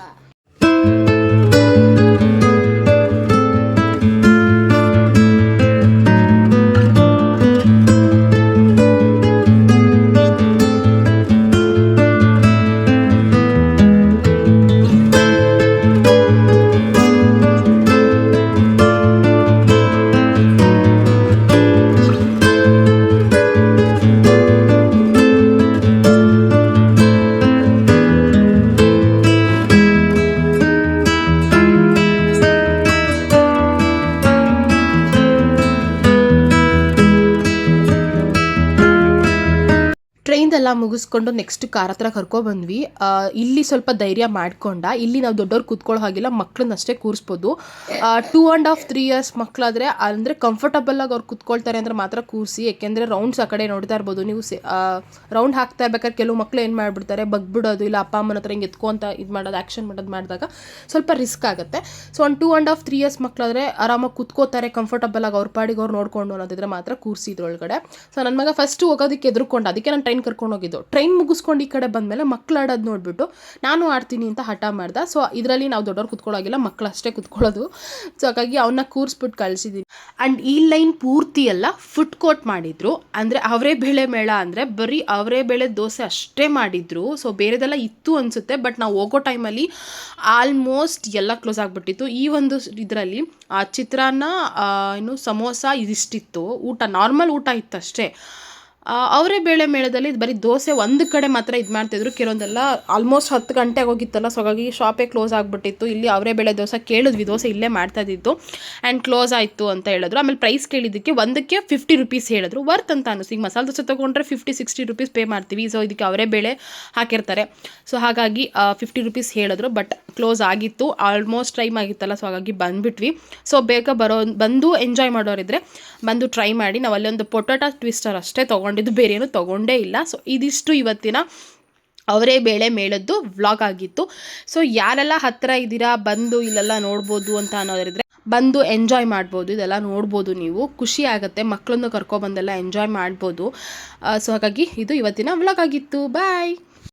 ಮುಗಿಸ್ಕೊಂಡು ನೆಕ್ಸ್ಟ್ ಕಾರ್ ಹತ್ರ ಕರ್ಕೊಬಂದ್ವಿ ಇಲ್ಲಿ ಸ್ವಲ್ಪ ಧೈರ್ಯ ಮಾಡ್ಕೊಂಡ, ಇಲ್ಲಿ ನಾವು ದೊಡ್ಡವ್ರು ಕೂತ್ಕೊಳ್ಳೋ ಹಾಗಿಲ್ಲ ಮಕ್ಕಳನ್ನ ಅಷ್ಟೇ ಕೂರಿಸ್ಬೋದು. Two and half three years ಮಕ್ಕಳಾದರೆ ಅಂದರೆ ಕಂಫರ್ಟಬಲ್ ಆಗಿ ಅವ್ರು ಕೂತ್ಕೊಳ್ತಾರೆ ಅಂದರೆ ಮಾತ್ರ ಕೂರಿಸಿ ಯಾಕೆಂದರೆ ರೌಂಡ್ಸ್ ಆ ಕಡೆ ನೋಡ್ತಾ ಇರ್ಬೋದು. ನೀವು ರೌಂಡ್ ಹಾಕ್ತಾ ಇರ್ಬೇಕಾದ್ರೆ ಕೆಲವು ಮಕ್ಕಳು ಏನು ಮಾಡಿಬಿಡ್ತಾರೆ, ಬಗ್ಬಿಡೋದು, ಇಲ್ಲ ಅಪ್ಪ ಅಮ್ಮನ ಹತ್ರ ಹಿಂಗೆ ಎತ್ಕೊಂತ ಇದು ಮಾಡೋದು ಆ್ಯಕ್ಷನ್ ಮಾಡೋದು ಮಾಡಿದಾಗ ಸ್ವಲ್ಪ ರಿಸ್ಕ್ ಆಗುತ್ತೆ. ಸೊ ಒಂದು two and half three years ಮಕ್ಕಳಾದರೆ ಆರಾಮಾಗಿ ಕೂತ್ಕೋತಾರೆ ಕಂಫರ್ಟಬಲ್ ಆಗಿ ಅವ್ರ ಪಾಡಿಗೆ ಅವ್ರು ನೋಡ್ಕೊಂಡು ಅನ್ನೋದಿದ್ರೆ ಮಾತ್ರ ಕೂರಿಸಿ ಇದ್ರೊಳಗಡೆ. ಸೊ ನನ್ನ ಮಗ ಫಸ್ಟ್ ಹೋಗೋದಕ್ಕೆ ಎದುರುಕೊಂಡ, ಅದಕ್ಕೆ ನಾನು ಟ್ರೈನ್ ಕರ್ಕೊಂಡು ಹೋಗಿದ್ದು. ಟ್ರೈನ್ ಮುಗಿಸ್ಕೊಂಡು ಈ ಕಡೆ ಬಂದಮೇಲೆ ಮಕ್ಳು ಆಡೋದು ನೋಡಿಬಿಟ್ಟು ನಾನು ಆಡ್ತೀನಿ ಅಂತ ಹಠ ಮಾಡ್ದೆ. ಸೊ ಇದರಲ್ಲಿ ನಾವು ದೊಡ್ಡವ್ರು ಕುತ್ಕೊಳ್ಳೋಗಿಲ್ಲ ಮಕ್ಕಳು ಅಷ್ಟೇ ಕುತ್ಕೊಳ್ಳೋದು. ಸೊ ಹಾಗಾಗಿ ಅವನ್ನ ಕೂರಿಸ್ಬಿಟ್ಟು ಕಳಿಸಿದ್ದೀನಿ ಆ್ಯಂಡ್ ಈ ಲೈನ್ ಪೂರ್ತಿ ಎಲ್ಲ ಫುಡ್ ಕೋರ್ಟ್ ಮಾಡಿದ್ರು. ಅಂದರೆ ಅವರೇ ಬೇಳೆ ಮೇಳ ಅಂದರೆ ಬರೀ ಅವರೇ ಬೇಳೆ ದೋಸೆ ಅಷ್ಟೇ ಮಾಡಿದ್ರು. ಸೊ ಬೇರೆದೆಲ್ಲ ಇತ್ತು ಅನಿಸುತ್ತೆ ಬಟ್ ನಾವು ಹೋಗೋ ಟೈಮಲ್ಲಿ ಆಲ್ಮೋಸ್ಟ್ ಎಲ್ಲ ಕ್ಲೋಸ್ ಆಗಿಬಿಟ್ಟಿತ್ತು. ಈ ಒಂದು ಇದರಲ್ಲಿ ಚಿತ್ರಾನ್ನ ಆ, ಏನು ಸಮೋಸ ಇದಿಷ್ಟಿತ್ತು. ಊಟ ನಾರ್ಮಲ್ ಊಟ ಇತ್ತು ಅಷ್ಟೇ ಅವರೇ ಬೇಳೆ ಮೇಳದಲ್ಲಿ ಬರೀ ದೋಸೆ ಒಂದು ಕಡೆ ಮಾತ್ರ ಇದು ಮಾಡ್ತಿದ್ರು. ಕೆಲವೊಂದೆಲ್ಲ ಆಲ್ಮೋಸ್ಟ್ ಹತ್ತು ಗಂಟೆಗೆ ಹೋಗಿತ್ತಲ್ಲ ಸೊ ಹಾಗಾಗಿ ಶಾಪೇ ಕ್ಲೋಸ್ ಆಗಿಬಿಟ್ಟಿತ್ತು. ಇಲ್ಲಿ ಅವರೇ ಬೇಳೆ ದೋಸೆ ಕೇಳಿದ್ವಿ, ದೋಸೆ ಇಲ್ಲೇ ಮಾಡ್ತಾ ಇದ್ದಿದ್ದು. ಆ್ಯಂಡ್ ಕ್ಲೋಸ್ ಆಯಿತು ಅಂತ ಹೇಳಿದ್ರು. ಆಮೇಲೆ ಪ್ರೈಸ್ ಕೇಳಿದ್ದಕ್ಕೆ ಒಂದಕ್ಕೆ ಫಿಫ್ಟಿ ರುಪೀಸ್ ಹೇಳಿದ್ರು. ವರ್ತ್ ಅಂತ ಅನಿಸ್ತು ಈಗ ಮಸಾಲೆ ದೋಸೆ ತೊಗೊಂಡ್ರೆ ಫಿಫ್ಟಿ ಸಿಕ್ಸ್ಟಿ ರುಪೀಸ್ ಪೇ ಮಾಡ್ತೀವಿ. ಸೊ ಇದಕ್ಕೆ ಅವರೇ ಬೇಳೆ ಹಾಕಿರ್ತಾರೆ. ಸೊ ಹಾಗಾಗಿ ಫಿಫ್ಟಿ ರುಪೀಸ್ ಹೇಳಿದ್ರು ಬಟ್ ಕ್ಲೋಸ್ ಆಗಿತ್ತು. ಆಲ್ಮೋಸ್ಟ್ ಟೈಮ್ ಆಗಿತ್ತಲ್ಲ ಸೊ ಹಾಗಾಗಿ ಬಂದುಬಿಟ್ವಿ. ಸೊ ಬೇಗ ಬರೋ, ಬಂದು ಎಂಜಾಯ್ ಮಾಡೋರಿದ್ರೆ ಬಂದು ಟ್ರೈ ಮಾಡಿ. ನಾವು ಅಲ್ಲೊಂದು ಪೊಟಾಟೋ ಟ್ವಿಸ್ಟರ್ ಅಷ್ಟೇ ತೊಗೊಂಡಿದ್ದು ಬೇರೆ ಏನು ತೊಗೊಂಡೇ ಇಲ್ಲ. ಸೊ ಇದಿಷ್ಟು ಇವತ್ತಿನ ಅವರೇ ಬೇಳೆ ಮೇಳದ್ದು ವ್ಲಾಗ್ ಆಗಿತ್ತು. ಸೊ ಯಾರೆಲ್ಲ ಹತ್ತಿರ ಇದ್ದೀರಾ, ಬಂದು ಇಲ್ಲೆಲ್ಲ ನೋಡ್ಬೋದು ಅಂತ ಅನ್ನೋದ್ರಿದ್ರೆ ಬಂದು ಎಂಜಾಯ್ ಮಾಡ್ಬೋದು. ಇದೆಲ್ಲ ನೋಡ್ಬೋದು ನೀವು. ಖುಷಿ ಆಗುತ್ತೆ. ಮಕ್ಕಳನ್ನು ಕರ್ಕೊಬಂದೆಲ್ಲ ಎಂಜಾಯ್ ಮಾಡ್ಬೋದು. ಸೊ ಹಾಗಾಗಿ ಇದು ಇವತ್ತಿನ ವ್ಲಾಗ್ ಆಗಿತ್ತು. ಬಾಯ್